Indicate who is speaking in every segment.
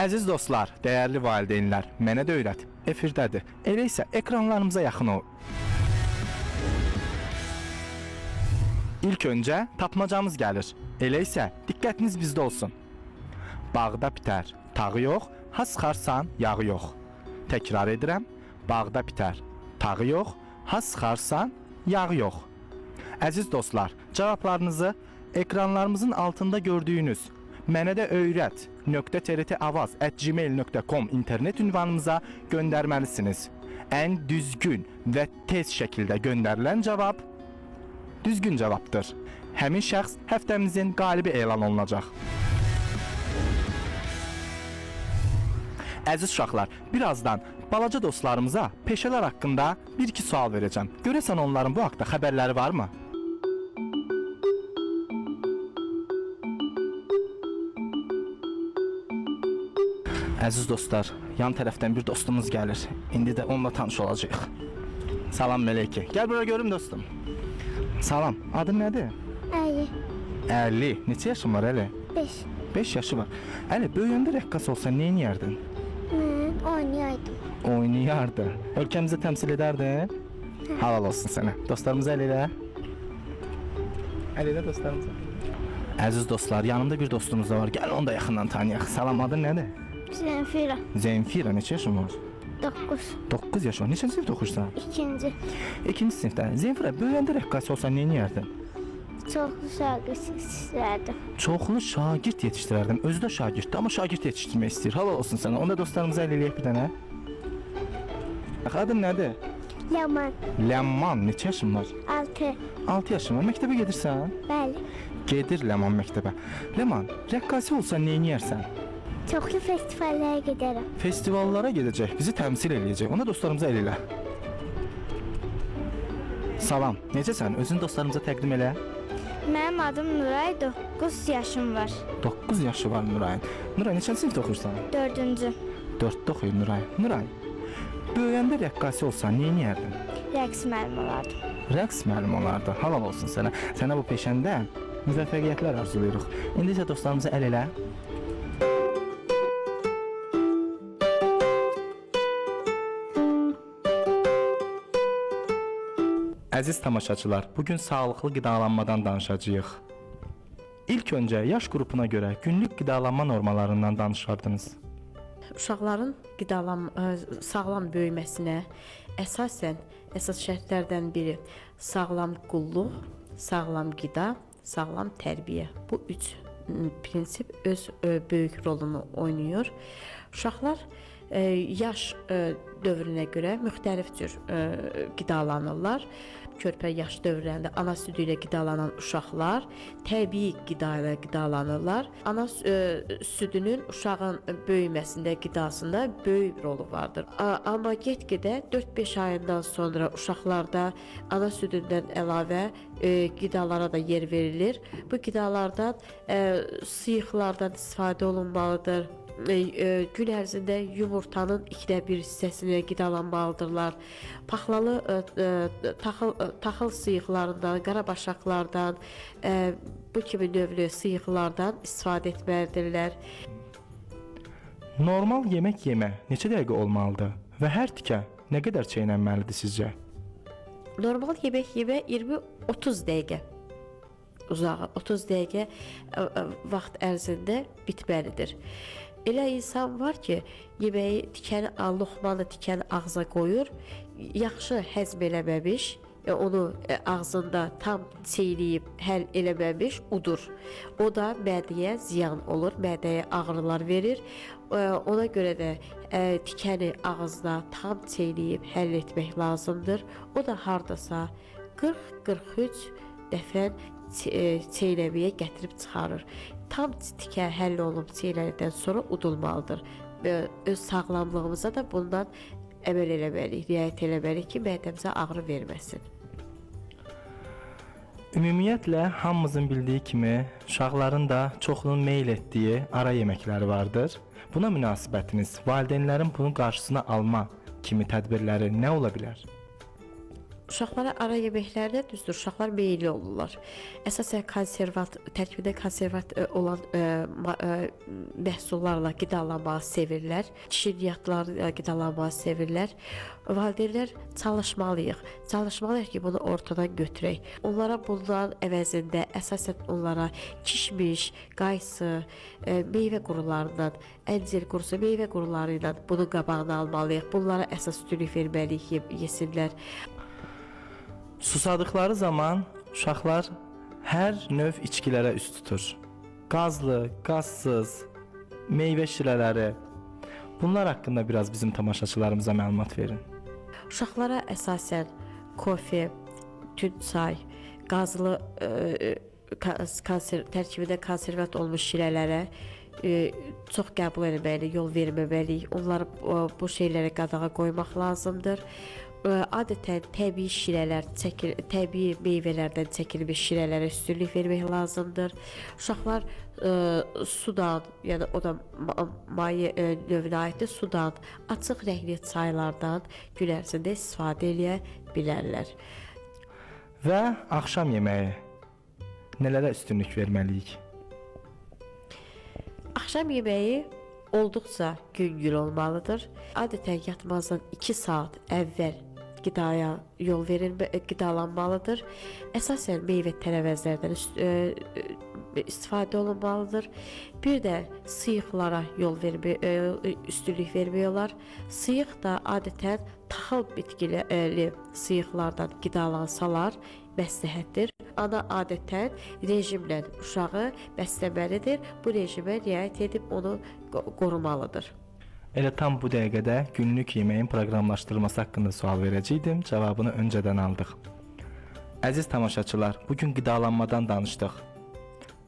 Speaker 1: Əziz dostlar, dəyərli valideynlər, mənə də öyrət. Efirdədir. Elə isə ekranlarımıza yaxın ol. İlk öncə tapmacamız gəlir. Elə isə diqqətiniz bizdə olsun. Bağda bitər, tağı yox, ha sıxarsan, yağı yox. Təkrar edirəm. Bağda bitər, tağı yox, ha sıxarsan, yağı yox. Əziz dostlar, cavablarınızı ekranlarımızın altında gördüyünüz mənə də öyrət .trtavaz@gmail.com internet ünvanımıza göndərməlisiniz. Ən düzgün və tez şəkildə göndərilən cavab düzgün cavabdır. Həmin şəxs həftəmizin qalibi elan olunacaq. Əziz uşaqlar, birazdan balaca dostlarımıza peşələr haqqında 1-2 sual verəcəm. Görəsən onların bu haqqda xəbərləri varmı? Əziz dostlar, yan tərəfdən bir dostumuz gəlir. İndi də onunla tanış olacağıq. Salam Mələkə. Gəl bura görüm dostum. Salam. Adın nədir?
Speaker 2: Əli,
Speaker 1: 50. Neçə yaşın var Əli?
Speaker 2: 5.
Speaker 1: 5 yaşı var. Əli, böyüyəndə rəqqas olsan nə edərdin?
Speaker 2: Mən oynayaydım.
Speaker 1: Oynayardı. Ölkəmizi təmsil edərdin. Halal olsun sənə. Dostlarımıza əl elə. Əl elə dostlarımıza. Əziz dostlar, yanımda bir dostumuz da var. Gəl onu da yaxından tanıyaq. Salam, adın nədir?
Speaker 2: Zenfira,
Speaker 1: Zemfira, neçə yaşın var?
Speaker 2: 9.
Speaker 1: 9 yaş var. Neçənci sinifdə oxuyursan?
Speaker 2: İkinci.
Speaker 1: İkinci sinifdə. Zemfira, böyüyəndə rəqqas olsan nə edərdin?
Speaker 2: Çoxlu şagird istərdim.
Speaker 1: Çoxlu şagird yetişdirərdim. Özü də şagirddir, amma şagird yetişdirmək istəyir. Halal olsun sənə. Onda dostlarımıza əl eləyək bir dənə. Adın nədir?
Speaker 2: Yaman,
Speaker 1: Ləmman, neçə yaşın var?
Speaker 2: 6.
Speaker 1: 6 yaşın var. Məktəbə gedirsən?
Speaker 2: Bəli.
Speaker 1: Gedir Ləman məktəbə. Ləman, rəqqasi olsan nə edərsən?
Speaker 2: Çoxlu festivallərə gedərəm.
Speaker 1: Festivallara gedəcək, bizi təmsil eləyəcək. Ona dostlarımıza əl elə. Salam, necəsən? Özünü dostlarımıza təqdim elə.
Speaker 2: Mənim adım Nuray, 9 yaşım var.
Speaker 1: 9 yaşı var Nurayın. Nuray neçənci sinifdə oxuyursan?
Speaker 2: 4-cü.
Speaker 1: 4-də oxuyur Nuray. Nuray, böyüyəndə rəqqasi olsan nə edərdin?
Speaker 2: Rəqs müəllimi olardım.
Speaker 1: Rəqs müəllimi olardı. Halal olsun sənə. Sənə bu peşəndə müvəffəqiyyətlər arzulayırıq. İndi isə dostlarımıza əl elə. Əziz tamaşaçılar, bu gün sağlıqlı qidalanmadan danışacağıq. İlk öncə yaş qrupuna görə günlük qidalanma normalarından danışardınız.
Speaker 3: Uşaqların qidalan sağlam böyüməsinə əsasən əsas şərtlərdən biri sağlam qulluq, sağlam qida, sağlam tərbiyə. Bu üç prinsip öz böyük rolunu oynayır. Uşaqlar yaş dövrünə görə müxtəlif cür qidalanırlar. Körpə yaş dövrlərində ana südü ilə qidalanan uşaqlar təbii qida ilə qidalanırlar. Ana ə, südünün uşağın böyüməsində, qidasında böyük rolu vardır. A- Amma get-gedə 4-5 ayından sonra uşaqlarda ana südündən əlavə ə, qidalara da yer verilir. Bu qidalardan ə, sıyıqlardan istifadə olunmalıdır. E, gün ərzində yumurtanın ikdə bir hissəsini qidalanmalıdırlar. Paxlalı e, e, taxıl taxıl sıyıqlarından, qarabaşaqlardan, bu kimi növlü sıyıqlardan istifadə etməlidirlər.
Speaker 1: Normal yemək yemə neçə dəqiqə olmalıdır və hər tikə nə qədər çeynənməlidir sizcə?
Speaker 3: Normal yemək yemə 20-30 dəqiqə uzağı 30 dəqiqə vaxt ərzində bitməlidir. Elə insan var ki, yeməyi tikəni loxmanı tikəni ağza qoyur, yaxşı həzm eləməmiş, e, onu e, ağzında tam çeynəyib həll eləməmiş udur. O da mədəyə ziyan olur, mədəyə ağrılar verir. E, Ona görə də tikəni ağızda tam çeynəyib həll etmək lazımdır. O da hardasa 40-43 dəfə çeynəməyə gətirib çıxarır. Tam tikə həll olunub çeynədikdən sonra udulmalıdır. Öz sağlamlığımıza da bundan əməl eləməliyik, riayət eləməliyik ki, mədəmizə ağrı verməsin.
Speaker 1: Ümumiyyətlə hamımızın bildiyi kimi uşaqların da çoxunun meyl etdiyi ara yeməkləri vardır. Buna münasibətiniz, valideynlərin bunun qarşısını alma kimi tədbirləri nə ola bilər?
Speaker 3: Uşaqlara ara yeməklərdə düzdür, uşaqlar meyilli olurlar. Əsasən konservat, tərkibində konservat ə, olan ə, ma- ə, məhsullarla qidalanmağı sevirlər. Çiğniyatlarla qidalanmağı sevirlər. Valideynlər çalışmalıyıq. Çalışmalıyıq ki, bunu ortadan götürək. Onlara bunların əvəzində əsasən onlara kişmiş, qaysı, ə, meyvə qurularından, əncir qurusu, meyvə quruları ilə bunun qabağını almalıyıq. Bunlara əsas üstünlük verməliyik ye- yesinlər.
Speaker 1: Susadıqları zaman uşaqlar hər növ içkilərə üst tutur. Qazlı, qazsız, meyvə şirələri. Bunlar haqqında biraz bizim tamaşaçılarımıza məlumat verin.
Speaker 3: Uşaqlara əsasən kofe, tünd çay, qazlı ə, ka- konser tərkibində konservat olmuş şirələrə ə, çox qəbul etməliyik, yol verməməliyik. Onları bu şeylərə qadağa qoymaq lazımdır. Adətən təbii şirələr, çəkil, təbii meyvələrdən çəkilmiş şirələrə üstünlük vermək lazımdır. Uşaqlar ə, sudan, yəni o da ma maye ə, növünə aiddir, sudan, açıq rəngli çaylardan gün ərzində istifadə edə bilərlər.
Speaker 1: Və axşam yeməyi nələrə üstünlük verməliyik?
Speaker 3: Axşam yeməyi olduqca yüngül olmalıdır. Adətən yatmazdan 2 saat əvvəl qidaya yol verilmə qidalanmalıdır. Əsasən meyvə tərəvəzlərdən ə, ə, istifadə olunmalıdır. Bir də sıyıqlara yol vermə ə, üstünlük vermək olar. Sıyıq da adətən taxıl bitkiləri sıyıqlardan qidalansalar məsləhətdir. Ana adətən rejimlə uşağı bəsləməlidir. Bu rejimə riayət edib onu qo- qorumalıdır.
Speaker 1: Elə tam bu dəqiqədə günlük yeməyin proqramlaşdırılması haqqında sual verəcəydim. Cavabını öncədən aldıq. Əziz tamaşaçılar, bu gün qidalanmadan danışdıq.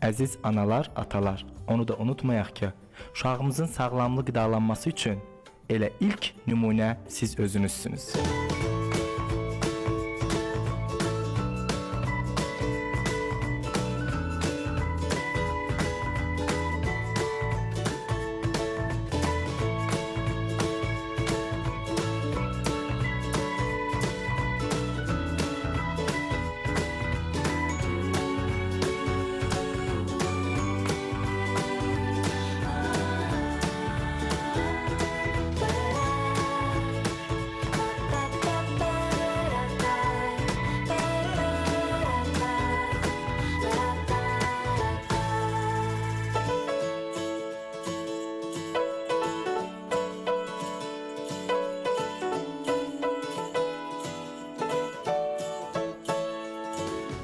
Speaker 1: Əziz analar, atalar, onu da unutmayaq ki, uşağımızın sağlamlı qidalanması üçün elə ilk nümunə siz özünüzsünüz.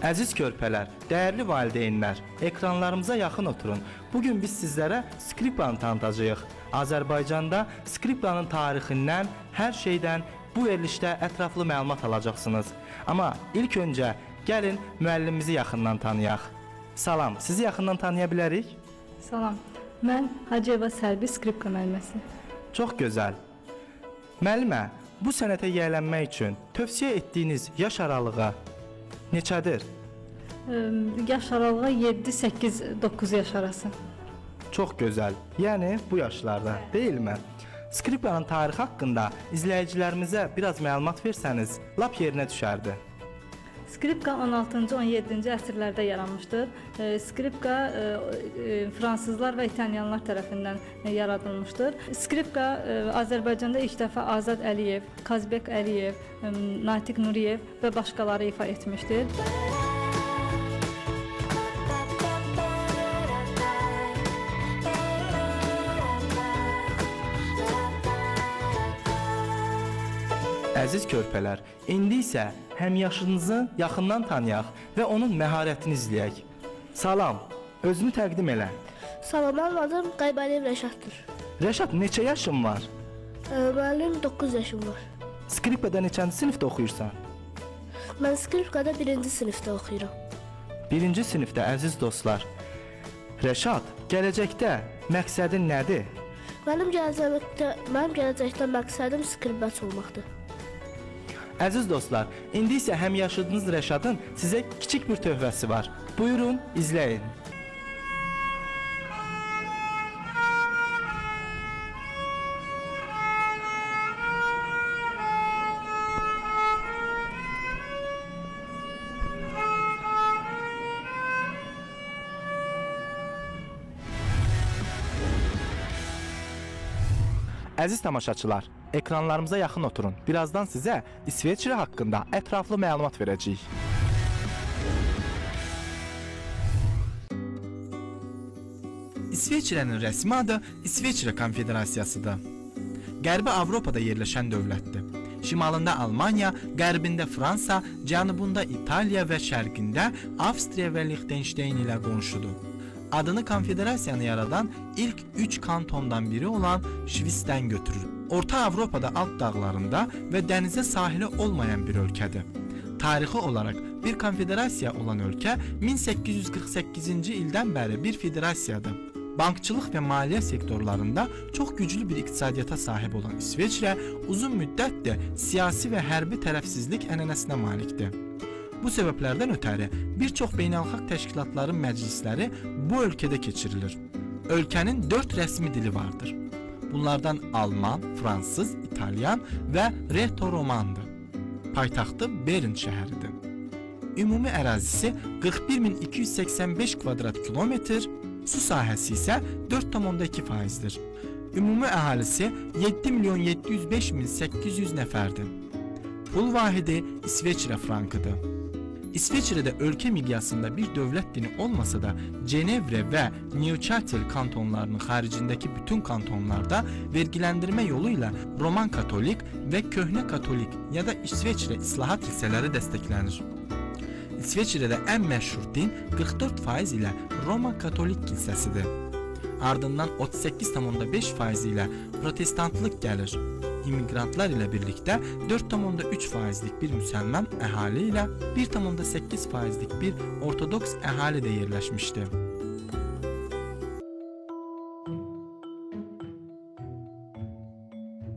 Speaker 1: Əziz körpələr, dəyərli valideynlər, ekranlarımıza yaxın oturun. Bu gün biz sizlərə skripkanı tanıtacağıq. Azərbaycanda skripkanın tarixindən, hər şeydən bu verilişdə ətraflı məlumat alacaqsınız. Amma ilk öncə gəlin müəllimimizi yaxından tanıyaq. Salam, sizi yaxından tanıya bilərik?
Speaker 4: Salam. Mən Hacıyeva Sərbi skripka müəlliməsi.
Speaker 1: Çox gözəl. Müəllimə, bu sənətə yiyələnmək üçün tövsiyə etdiyiniz yaş aralığı neçədir?
Speaker 4: Yaş aralığı 7, 8, 9 yaş arası.
Speaker 1: Çox gözəl. Yəni bu yaşlarda, deyilmi? Skripkanın tarixi haqqında izləyicilərimizə biraz məlumat versəniz, lap yerinə düşərdi.
Speaker 4: Skripka 16-cı, 17-ci əsrlərdə yaranmışdır. Skripka fransızlar və italyanlar tərəfindən yaradılmışdır. Skripka Azərbaycanda ilk dəfə Azad Əliyev, Kazbek Əliyev, Natiq Nuriyev və başqaları ifa etmişdir.
Speaker 1: Əziz körpələr, indi isə həmyaşınızı yaxından tanıyaq və onun məharətini izləyək. Salam, özünü təqdim elə.
Speaker 5: Salam, mənim adım Qaybəliyev Rəşaddır.
Speaker 1: Rəşad, neçə yaşın var?
Speaker 5: Mənim 9 yaşım var.
Speaker 1: Skripkada neçənci sinifdə oxuyursan?
Speaker 5: Mən skripkada 1-ci sinifdə oxuyuram.
Speaker 1: Birinci sinifdə əziz dostlar. Rəşad, gələcəkdə məqsədin nədir?
Speaker 5: Mənim gələcəkdə mənim gələcəkdə məqsədim skripkaç olmaqdır.
Speaker 1: Əziz dostlar, indi isə həmyaşıdınız Rəşadın sizə kiçik bir tövbəsi var. Buyurun, izləyin. Əziz tamaşaçılar, ekranlarımıza yaxın oturun. Birazdan sizə İsveçrə haqqında ətraflı məlumat verəcəyik. İsveçrənin rəsmi adı İsveçrə Konfederasiyasıdır. Qərbi Avropada yerləşən dövlətdir. Şimalında Almaniya, qərbində Fransa, cənubunda İtaliya və şərqində Avstriya və Liechtenstein ilə qonşudur. Adını konfederasiyanı yaradan ilk 3 kantondan biri olan Şvisdən götürür. Orta Avropada alt dağlarında və dənizə sahili olmayan bir ölkədir. Tarixi olaraq bir konfederasiya olan ölkə 1848-ci ildən bəri bir federasiyadır. Bankçılıq və maliyyə sektorlarında çox güclü bir iqtisadiyyata sahib olan İsveçrə uzun müddətdir siyasi və hərbi tərəfsizlik ənənəsinə malikdir. Bu səbəblərdən ötəri bir çox beynəlxalq təşkilatların məclisləri bu ölkədə keçirilir. Ölkənin 4 rəsmi dili vardır. Bunlardan Alman, Fransız, İtalyan və Reto-Romandır. Paytaxtı Bern şəhəridir. Ümumi ərazisi 41285 kvadrat kilometr, su sahəsi isə 4,2 faizdir. Ümumi əhalisi 7 milyon 705 min 800 nəfərdir. Pul vahidi İsveçrə frankıdır. İsveçrədə ölkə miqyasında bir dövlət dini olmasa da Cenevre və Neuchâtel kantonlarının xaricindəki bütün kantonlarda vergiləndirmə yolu ilə Roman Katolik və Köhnə Katolik ya da İsveçrə İslahat kilsələri dəstəklənir. İsveçrədə ən məşhur din 44% ilə Roma Katolik kilsəsidir. Ardından 38,5% ilə protestantlıq gəlir. İmmiqrantlar ilə birlikdə 4,3%lik bir müsəlman əhali ilə 1,8%lik bir ortodoks əhali də yerləşmişdi.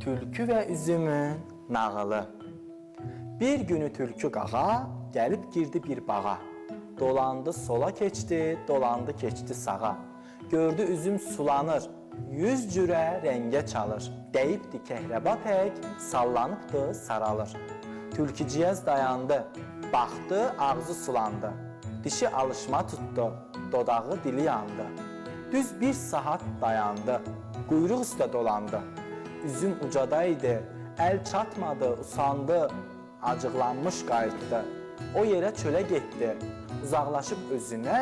Speaker 1: Tülkü və üzümün nağılı. Bir günü tülkü qağa gəlib girdi bir bağa. Dolandı sola keçdi, dolandı keçdi sağa. Gördü üzüm sulanır, yüz cürə rəngə çalır. Deyibdi kəhrəba pək, sallanıbdı, saralır. Tülküciyəz dayandı, baxdı, ağzı sulandı. Dişi alışma tutdu, dodağı dili yandı. Düz bir saat dayandı, quyruq üstə dolandı. Üzüm ucadaydı, əl çatmadı, usandı, acıqlanmış qayıtdı. O yerə çölə getdi, uzaqlaşıb özünə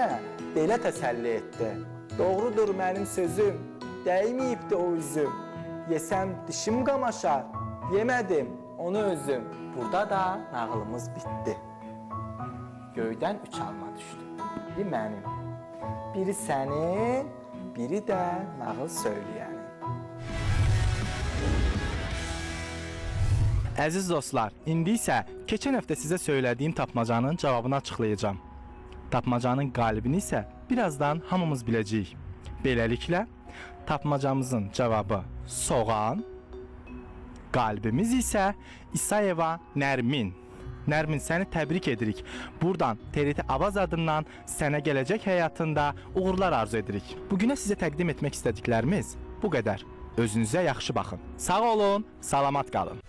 Speaker 1: belə təsəlli etdi. Doğrudur mənim sözüm, dəyməyibdi o üzüm. Yesəm dişim qamaşar, yemədim onu özüm. Burada da nağılımız bitdi. Göydən üç alma düşdü. Biri mənim, biri sənin, biri də nağıl söyləyənin. Əziz dostlar, indi isə keçən həftə sizə söylədiyim tapmacanın cavabını açıqlayacağam. Tapmacanın qalibini isə birazdan hamımız biləcəyik. Beləliklə, tapmacamızın cavabı soğan, qalbimiz isə İsayeva Nərmin. Nərmin səni təbrik edirik. Buradan TRT Avaz adından sənə gələcək həyatında uğurlar arzu edirik. Bu günə sizə təqdim etmək istədiklərimiz bu qədər. Özünüzə yaxşı baxın. Sağ olun, salamat qalın.